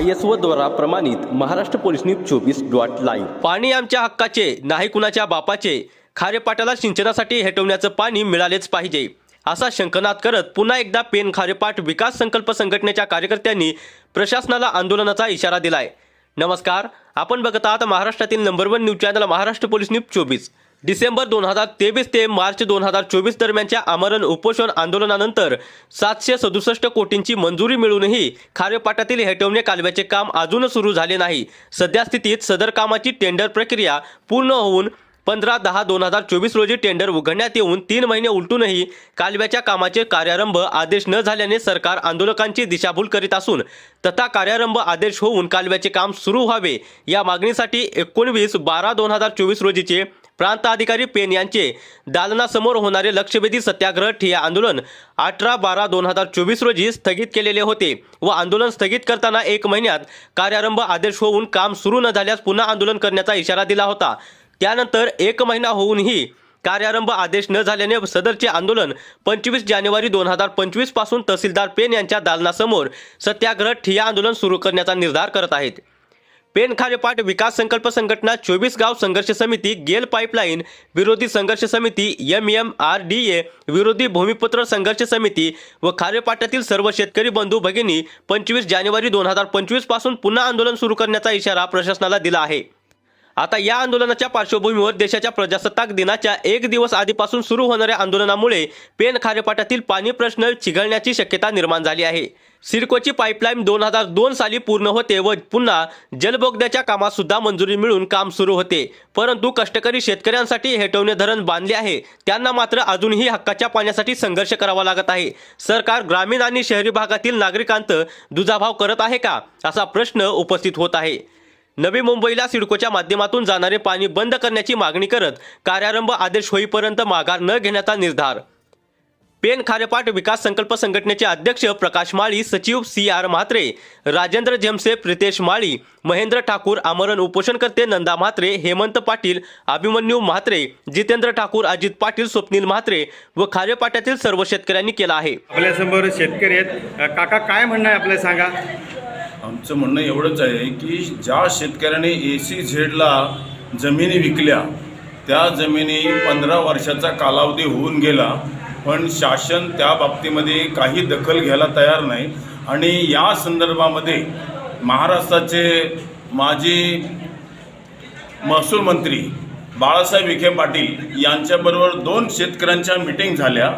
I S O द्वारा प्रमाणित Maharashtra police news चोवीस डॉट लाईव्ह. पाणी आमच्या हक्काचे नाही कुणाच्या बापाचे. खारेपाटाला सिंचनासाठी हेटवण्याचं पाणी मिळालेच पाहिजे. असा शंकनाद करत पुन्हा एकदा पेन खारेपाट विकास संकल्प संघटनेच्या कार्यकर्त्यांनी प्रशासनाला आंदोलनाचा इशारा दिलाय. नमस्कार आपण बघत आहात महाराष्ट्रातील number one news channel Maharashtra police news चोवीस. डिसेंबर दोन हजार तेवीस ते मार्च दोन हजार चोवीस दरम्यानच्या आमरण उपोषण आंदोलनानंतर सातशे सदुसष्ट कोटींची मंजुरी मिळूनही खारेपाटातील हेटवणे कालव्याचे काम अजून सुरू झाले नाही. सध्या स्थितीत सदर कामाची टेंडर प्रक्रिया पूर्ण होऊन पंधरा दहा दोन हजार चोवीस रोजी टेंडर उघडण्यात येऊन तीन महिने उलटूनही कालव्याच्या कामाचे कार्यारंभ आदेश न झाल्याने सरकार आंदोलकांची दिशाभूल करीत असून तथा कार्यारंभ आदेश होऊन कालव्याचे काम सुरू व्हावे या मागणीसाठी एकोणवीस बारा दोन हजार चोवीस रोजीचे प्रांताधिकारी पेन यांचे दालनासमोर होणारे लक्षवेधी सत्याग्रह ठिया आंदोलन अठरा बारा दोन हजार चोवीस रोजी स्थगित केलेले होते व आंदोलन स्थगित करताना एक महिन्यात कार्यारंभ आदेश होऊन काम सुरू न झाल्यास पुन्हा आंदोलन करण्याचा इशारा दिला होता. त्यानंतर एक महिना होऊनही कार्यारंभ आदेश न झाल्याने सदरचे आंदोलन पंचवीस जानेवारी दोन हजार पंचवीसपासून तहसीलदार पेन यांच्या दालनासमोर सत्याग्रह ठिया आंदोलन सुरू करण्याचा निर्धार करत आहेत. पेन खारेपाट विकास संकल्प संघटना चोवीस गाव संघर्ष समिती गेल पाईपलाईन विरोधी संघर्ष समिती M M R D A विरोधी भूमिपुत्र संघर्ष समिती व खारेपाटातील सर्व शेतकरी बंधू भगिनी पंचवीस जानेवारी दोन हजार पंचवीसपासून पुन्हा आंदोलन सुरू करण्याचा इशारा प्रशासनाला दिला आहे. आता या आंदोलनाच्या पार्श्वभूमीवर देशाच्या प्रजासत्ताक दिनाच्या एक दिवस आधीपासून सुरू होणाऱ्या आंदोलनामुळे पेन खारेपाटातील पाणी प्रश्न चिघळण्याची शक्यता निर्माण झाली आहे. सिडकोची पाईपलाईन दोन हजार दोन साली पूर्ण होते व पुन्हा जलबोगद्याच्या कामात सुद्धा मंजुरी मिळून काम सुरू होते. परंतु कष्टकरी शेतकऱ्यांसाठी हेटवणे धरण बांधले आहे. त्यांना मात्र अजूनही हक्काच्या पाण्यासाठी संघर्ष करावा लागत आहे. सरकार ग्रामीण आणि शहरी भागातील नागरिकांत दुजाभाव करत आहे का? असा प्रश्न उपस्थित होत आहे. नवी मुंबईला सिडकोच्या माध्यमातून जाणारे पाणी बंद करण्याची मागणी करत कार्यारंभ आदेश होईपर्यंत माघार न घेण्याचा निर्धार पेन खारेपाट विकास संकल्प संघटनेचे अध्यक्ष प्रकाश माळी सचिव सी आर म्हात्रे राजेंद्र जेमसे प्रितेश माळी महेंद्र ठाकूर आमरण उपोषणकर्ते नंदा म्हात्रे हेमंत पाटील अभिमन्यू म्हात्रे जितेंद्र ठाकूर अजित पाटील स्वप्नील म्हात्रे व खारेपाट्यातील सर्व शेतकऱ्यांनी केला आहे. आपल्यासमोर शेतकरी आहेत. काका काय म्हणणं आहे आपलं सांगा. आमचं म्हणणं एवढंच आहे की ज्या शेतकऱ्याने ए सी झेडला जमिनी विकल्या त्या जमिनी पंधरा वर्षाचा कालावधी होऊन गेला पण शासन त्या बाबतीमध्ये काही दखल घ्यायला तयार नाही. आणि या संदर्भामध्ये महाराष्ट्राचे माजी महसूल मंत्री बाळासाहेब विखे पाटील यांच्याबरोबर दोन शेतकऱ्यांच्या मिटिंग झाल्या.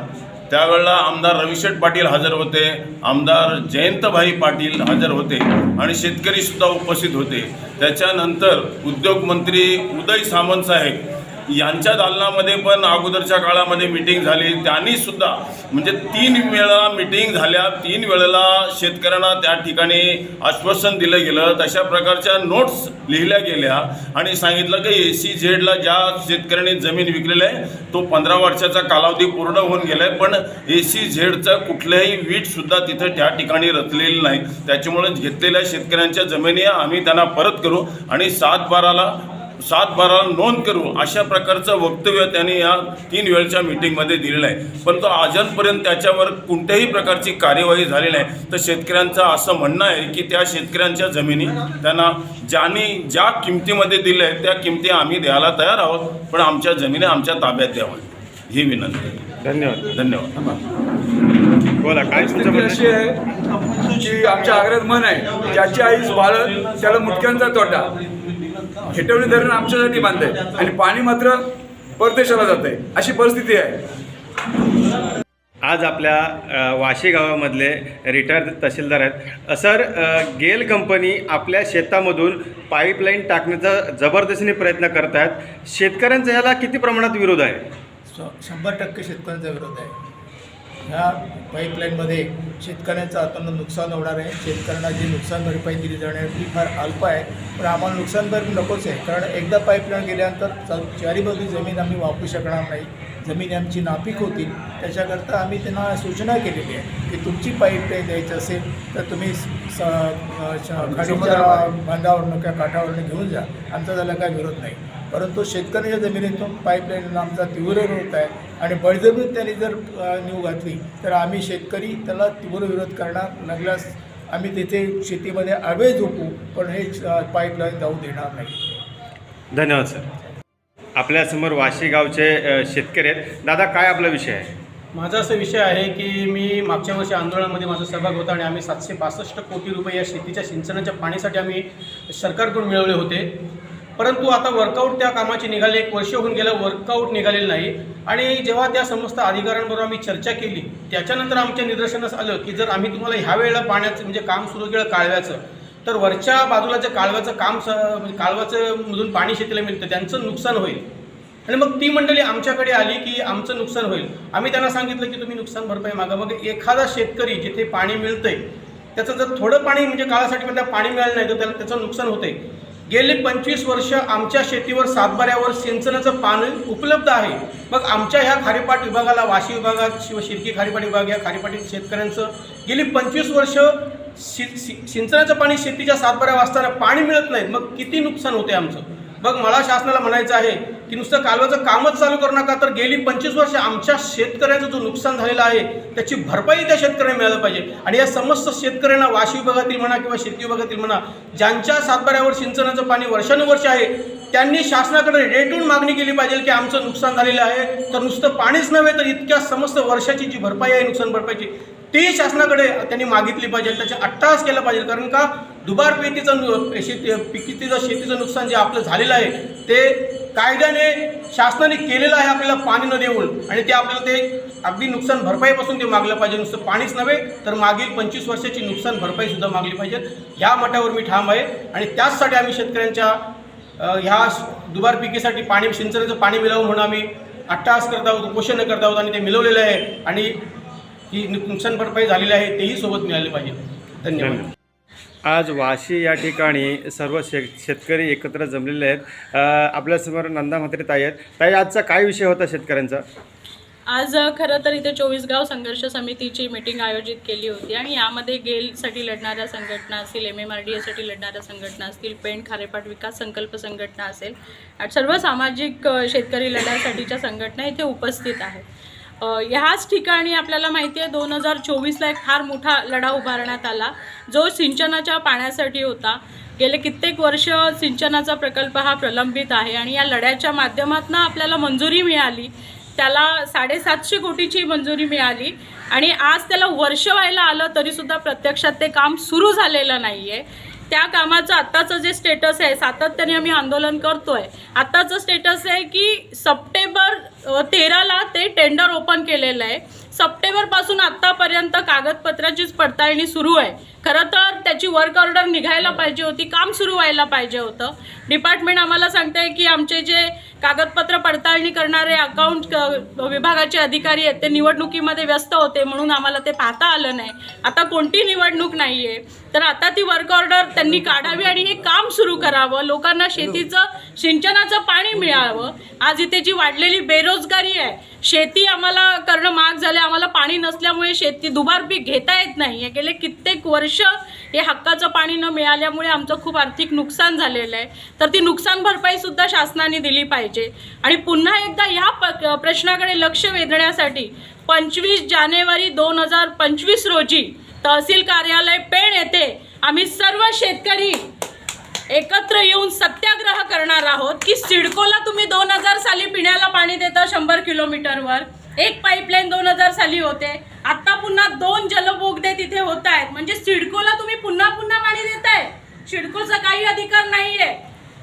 त्यावेळेला आमदार रविशेठ पाटील हजर होते आमदार जयंतभाई पाटील हजर होते आणि शेतकरीसुद्धा उपस्थित होते. त्याच्यानंतर उद्योगमंत्री उदय सामंत साहेब यांच्या दालनामध्ये पण अगोदरच्या काळामध्ये मिटिंग झाली. त्यांनी सुद्धा म्हणजे तीन वेळा मिटिंग झाल्या. तीन वेळेला शेतकऱ्यांना त्या ठिकाणी आश्वासन दिलं गेलं. तशा प्रकारच्या नोट्स लिहिल्या गेल्या. आणि सांगितलं की ए सी झेडला ज्या शेतकऱ्यांनी जमीन विकलेली आहे तो पंधरा वर्षाचा कालावधी पूर्ण होऊन गेला आहे पण ए सी झेडचं कुठल्याही वीटसुद्धा तिथं त्या ठिकाणी रचलेली नाही. त्याच्यामुळे घेतलेल्या शेतकऱ्यांच्या जमिनी आम्ही त्यांना परत करू. आणि सात बाराला सात बाराला नोंद करू अशा प्रकारचं वक्तव्य त्यांनी या तीन वेळच्या मिटिंगमध्ये दिलेलं आहे. पण तो आजपर्यंत त्याच्यावर कोणत्याही प्रकारची कार्यवाही झाली नाही. तर शेतकऱ्यांचं असं म्हणणं आहे की त्या शेतकऱ्यांच्या जमिनी त्यांना ज्यांनी ज्या किमतीमध्ये दिल्या आहेत त्या किमती आम्ही द्यायला तयार आहोत. पण आमच्या जमिनी आमच्या ताब्यात द्याव्या ही विनंती. धन्यवाद. धन्यवाद. बोला काय अशी आहे की आमच्या आग्र्यात मन आहे. ज्याची आईस बाळत त्याला मुटक्यांचा तोटा. हेटवणी धरण आमच्यासाठी बांधलंय. आणि पाणी मात्र परदेशाला जात आहे अशी परिस्थिती आहे. आज आपल्या वाशी गावामधले रिटायर्ड तहसीलदार आहेत. सर गेल कंपनी आपल्या शेतामधून पाईपलाईन टाकण्याचा जबरदस्तीने प्रयत्न करत आहेत शेतकऱ्यांचा ह्याला किती प्रमाणात विरोध आहे? शंभर टक्के शेतकऱ्यांचा विरोध आहे. ह्या पाईपलाईनमध्ये शेतकऱ्यांचं आता नुकसान होणार आहे. शेतकऱ्यांना जी नुकसान भरपाई दिली जाणार ती फार अल्प आहे. पण आम्हाला नुकसान भरपाई नकोच आहे. कारण एकदा पाईपलाईन गेल्यानंतर चारी बाजू जमीन आम्ही वापरू शकणार नाही. जमीन आमची नापीक होतील. त्याच्याकरता आम्ही त्यांना सूचना केलेली आहे की तुमची पाईपलाईन द्यायची असेल तर तुम्ही खाडीच्या बांधावरनं किंवा काठावरनं घेऊन जा. आमचा त्याला काय विरोध नाही. परंतु शेतकऱ्याच्या जमिनीतून पाईपलाईन आमचा तीव्र विरोध आहे आणि बळजबरीत त्यांनी जर नीव घातली तर आम्ही शेतकरी त्याला तीव्र विरोध करणार लागल्यास आम्ही तिथे शेतीमध्ये आडवे झोपू पण हे पाईपलाईन जाऊ देणार नाही. धन्यवाद सर. आपल्यासमोर वाशी गावचे शेतकरी आहेत. दादा काय आपला विषय आहे? माझा असा विषय आहे की मी मागच्या वर्षी आंदोलनामध्ये माझा सहभाग होता आणि आम्ही सातशे बासष्ट कोटी रुपये या शेतीच्या सिंचनाच्या पाण्यासाठी आम्ही सरकारकडून मिळवले होते. परंतु आता वर्कआउट त्या कामाची निघाले एक वर्ष होऊन गेलं वर्कआउट निघालेलं नाही. आणि जेव्हा त्या समस्त अधिकाऱ्यांबरोबर आम्ही चर्चा केली त्याच्यानंतर आमच्या निदर्शनास आलं की जर आम्ही तुम्हाला ह्या वेळेला पाण्याचं म्हणजे काम सुरू केलं काळव्याचं तर वरच्या बाजूला जे काळव्याचं काम स म्हणजे काळव्याचं मधून पाणी शेतीला मिळतं त्यांचं नुकसान होईल. आणि मग ती मंडळी आमच्याकडे आली की आमचं नुकसान होईल. आम्ही त्यांना सांगितलं की तुम्ही नुकसान भरपाई मागा. मग एखादा शेतकरी जिथे पाणी मिळतंय त्याचं जर थोडं पाणी म्हणजे काळासाठी म्हणजे त्याला पाणी मिळालं नाही तर त्याला त्याचं नुकसान होतंय. गेली पंचवीस वर्ष आमच्या शेतीवर सातबाऱ्यावर सिंचनाचं पाणी उपलब्ध आहे. मग आमच्या ह्या खारीपाट विभागाला वाशी विभागात शिव शिर्की खारीपाट विभाग या खारेपाटी शेतकऱ्यांचं गेली पंचवीस वर्ष शि शि- सिंचनाचं पाणी शेतीच्या सातबाऱ्या वाजताना पाणी मिळत नाही. मग किती नुकसान होते आमचं? मग मला शासनाला म्हणायचं आहे की नुसतं कालव्याचं कामच चालू करू नका तर गेली पंचवीस वर्ष आमच्या शेतकऱ्यांचं जो नुकसान झालेलं आहे त्याची भरपाई त्या शेतकऱ्यांना मिळायला पाहिजे. आणि या समस्त शेतकऱ्यांना वाशी विभागातील म्हणा किंवा शेती विभागातील म्हणा ज्यांच्या सातबाऱ्यावर सिंचनाचं पाणी वर्षानुवर्ष आहे त्यांनी शासनाकडे रेटून मागणी केली पाहिजे की आमचं नुकसान झालेलं आहे. तर नुसतं पाणीच नव्हे तर इतक्या समस्त वर्षाची जी भरपाई आहे नुकसान भरपाईची ती शासनाकडे त्यांनी मागितली पाहिजे. त्याचा अट्टास केलं पाहिजे. कारण का? दुबार पेटीचं नु- शेती पिकितीचं शेतीचं नुकसान जे आपलं झालेलं आहे ते कायद्याने शासनाने केलेलं आहे आपल्याला पाणी न देऊन. आणि ते आपल्याला ते अगदी नुकसान भरपाईपासून ते मागलं पाहिजे. नुसतं पाणीच नव्हे तर मागील पंचवीस वर्षाची नुकसान भरपाईसुद्धा मागली पाहिजे. ह्या मठावर मी ठाम आहे. आणि त्याचसाठी आम्ही शेतकऱ्यांच्या ह्या दुबार पिकेसाठी पाणी सिंचनाचं पाणी मिळावं म्हणून आम्ही अट्टाहास करत आहोत उपोषण करत आहोत आणि ते मिळवलेलं आहे आणि ही नुकसान भरपाई झालेली आहे तेही सोबत मिळाले पाहिजे. धन्यवाद. आज वाशी या ठिकाणी सर्व शेत शेतकरी एकत्र जमलेले आहेत. आपल्यासमोर नंदा म्हात्रे ताई आहेत. ताई आजचा काय विषय होता शेतकऱ्यांचा? आज खरं तर इथे चोवीस गाव संघर्ष समितीची मीटिंग आयोजित केली होती आणि यामध्ये गेलसाठी लढणाऱ्या संघटना असतील एम एम आर डी एसाठी लढणाऱ्या संघटना असतील पेंट खारेपाट विकास संकल्प संघटना असेल सर्व सामाजिक शेतकरी लढ्यासाठीच्या संघटना इथे उपस्थित आहेत. ह्याच ठिकाणी आपल्याला माहिती आहे दोन हजार चोवीसला एक फार मोठा लढा उभारण्यात आला. जो सिंचनाच्या पाण्यासाठी होता. गेले कित्येक वर्ष सिंचनाचा प्रकल्प हा प्रलंबित आहे आणि या लढ्याच्या माध्यमातून आपल्याला मंजुरी मिळाली. त्याला साडेसातशे कोटीची मंजुरी मिळाली आणि आज त्याला वर्ष व्हायला आलं तरीसुद्धा प्रत्यक्षात ते काम सुरू झालेलं नाही आहे त्या कामाचं आत्ताचं जे स्टेटस आहे सातत्याने आम्ही आंदोलन करतो आहे आत्ताचं स्टेटस आहे की सप्टेंबर तेराला ते टेंडर ओपन केलेलं आहे. सप्टेंबरपासून आत्तापर्यंत कागदपत्राचीच पडताळणी सुरू आहे. खरं तर त्याची वर्क ऑर्डर निघायला पाहिजे होती काम सुरू व्हायला पाहिजे होतं. डिपार्टमेंट आम्हाला सांगते की आमचे जे कागदपत्र पडताळणी करणारे अकाउंट विभागाचे अधिकारी आहेत ते निवडणुकीमध्ये व्यस्त होते म्हणून आम्हाला ते पाहता आलं नाही. आता कोणती निवडणूक नाही आहे तर आता ती वर्क ऑर्डर त्यांनी काढावी आणि हे काम सुरू करावं. लोकांना शेतीचं सिंचनाचं पाणी मिळावं. आज इथे जी वाढलेली बेरोजगारी आहे शेती आम्हाला करणं महाग झाले आम्हाला पाणी नसल्यामुळे शेती दुबार पीक घेता येत नाही गेले कित्येक वर्ष हे हक्काचं पाणी न मिळाल्यामुळे आमचं खूप आर्थिक नुकसान झालेलं आहे. तर ती नुकसान भरपाईसुद्धा शासनाने दिली पाहिजे. आणि पुन्हा एकदा ह्या प प्रश्नाकडे लक्ष वेधण्यासाठी पंचवीस जानेवारी दोन हजार पंचवीस रोजी तहसील कार्यालय पेण येथे आम्ही सर्व शेतकरी एकत्र येऊन सत्याग्रह करणार आहोत की सिडकोला तुम्ही दोन हजार साली पिण्याला पाणी देता शंभर किलोमीटरवर. एक पाईपलाईन दोन हजार साली होते. आता पुन्हा दोन जलबोगदे तिथे होत आहेत म्हणजे सिडकोला तुम्ही पुन्हा पुन्हा पाणी देताय. सिडकोचा काही अधिकार नाहीये.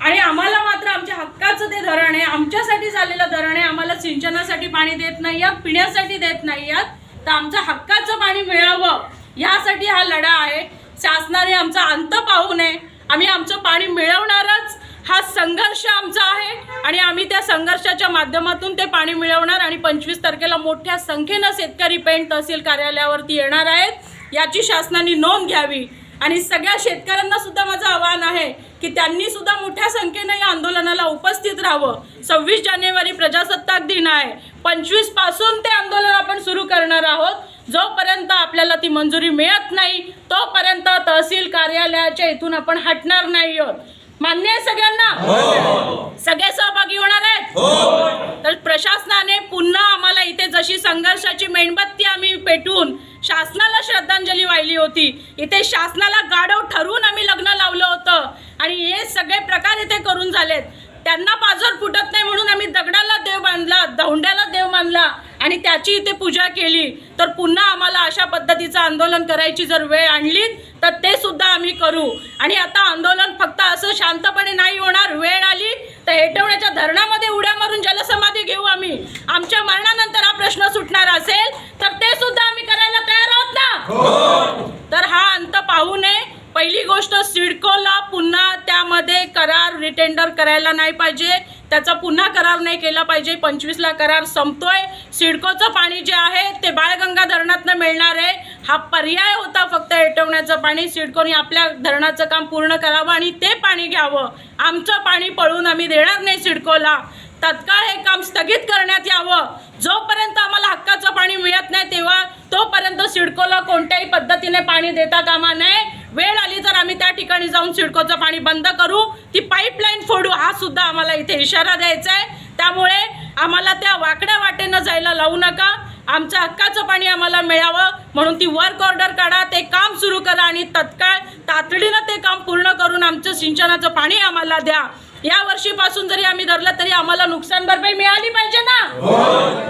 आणि आम्हाला मात्र आमच्या हक्काचं ते धरण आहे. आमच्यासाठी झालेलं धरण आहे. आम्हाला सिंचनासाठी पाणी देत नाही आहात पिण्यासाठी देत नाही आहात तर आमचं हक्काचं पाणी मिळावं. यासाठी हा लढा आहे. शासनाने आमचा अंत पाहू नये. आम्ही आमचं पाणी मिळवणारच. हा संघर्ष आमचा आहे आणि आम्ही त्या संघर्षाच्या माध्यमातून ते पाणी मिळवणार आणि पंचवीस तारखेला मोठ्या संख्येनं शेतकरी पेंट तहसील कार्यालयावरती येणार आहेत. याची शासनाने नोंद घ्यावी. आणि सगळ्या शेतकऱ्यांना सुद्धा माझं आवाहन आहे की त्यांनी सुद्धा मोठ्या संख्येनं या आंदोलनाला उपस्थित राहावं. सव्वीस जानेवारी प्रजासत्ताक दिन आहे. पंचवीसपासून ते आंदोलन आपण सुरू करणार आहोत. जोपर्यंत आपल्याला ती मंजुरी मिळत नाही तोपर्यंत तहसील कार्यालयाच्या इथून आपण हटणार नाही आहोत. मान्य आहे सगळ्यांना? सगळे सहभागी होणार आहेत? तर प्रशासनाने पुन्हा आम्हाला इथे जशी संघर्षाची मेणबत्ती आम्ही पेटवून शासनाला श्रद्धांजली वाहिली होती इथे शासनाला गाढव ठरवून आम्ही लग्न लावलं होतं. आणि हे सगळे प्रकार इथे करून झालेत. त्यांना पाजर फुटत नाही म्हणून आम्ही दगडाला देव बांधला दौंड्याला देव बांधला आणि त्याची इथे पूजा केली. तर पुन्हा आम्हाला अशा पद्धतीचं आंदोलन करायची जर वेळ आणली तर ते सुद्धा आम्ही करू. आणि आता आंदोलन फक्त असं शांतपणे नाही होणार वेळ आली तर हेटवण्याच्या धरणामध्ये उड्या मारून जलसमाधी घेऊ आम्ही. आमच्या मरणानंतर हा प्रश्न सुटणार असेल तर ते सुद्धा आम्ही करायला तयार आहोत ना? तर हा अंत पाहू नये. पहिली गोष्ट सिडकोला पुन्हा त्यामध्ये करार रिटेंडर करायला नाही पाहिजे. त्याचा पुन्हा करार नाही केला पाहिजे. पंचवीसला करार संपतोय. सिडकोचं पाणी जे आहे ते बाळगंगा धरणातनं मिळणार आहे. हा पर्याय होता फक्त एटवण्याचं पाणी सिडकोनी आपल्या धरणाचं काम पूर्ण करावं आणि ते पाणी घ्यावं. आमचं पाणी पळून आम्ही देणार नाही सिडकोला. तत्काळ हे काम स्थगित करण्यात यावं. जोपर्यंत आम्हाला हक्काचं पाणी मिळत नाही तेव्हा तोपर्यंत सिडकोला कोणत्याही पद्धतीने पाणी देता कामा नये. वेळ आली तर आम्ही त्या ठिकाणी जाऊन सिडकोचं पाणी बंद करू. ती पाईपलाईन फोडू हा सुद्धा आम्हाला इथे इशारा द्यायचा आहे त्यामुळे आम्हाला त्या वाकड्या वाटेनं जायला लावू नका. आमचं हक्काचं पाणी आम्हाला मिळावं म्हणून ती वर्क ऑर्डर काढा ते काम सुरू करा आणि तत्काळ तातडीनं ते काम पूर्ण करून आमचं सिंचनाचं पाणी आम्हाला द्या. या वर्षीपासून जरी आम्ही धरलं तरी आम्हाला नुकसान भरपाई मिळाली पाहिजे ना?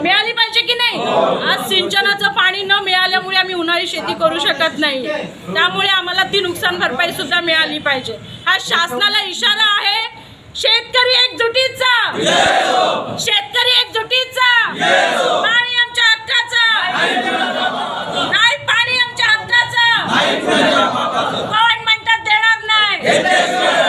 मिळाली पाहिजे की नाही? आज सिंचनाचं पाणी न मिळाल्यामुळे आम्ही उन्हाळी शेती करू शकत नाही. त्यामुळे आम्हाला ती नुकसान भरपाई सुद्धा मिळाली पाहिजे. हा शासनाला इशारा आहे शेतकरी एकजुटीचा. शेतकरी एकजुटीचा. नाही पाणी आमच्या हक्काचं. कोण म्हणतात देणार नाही.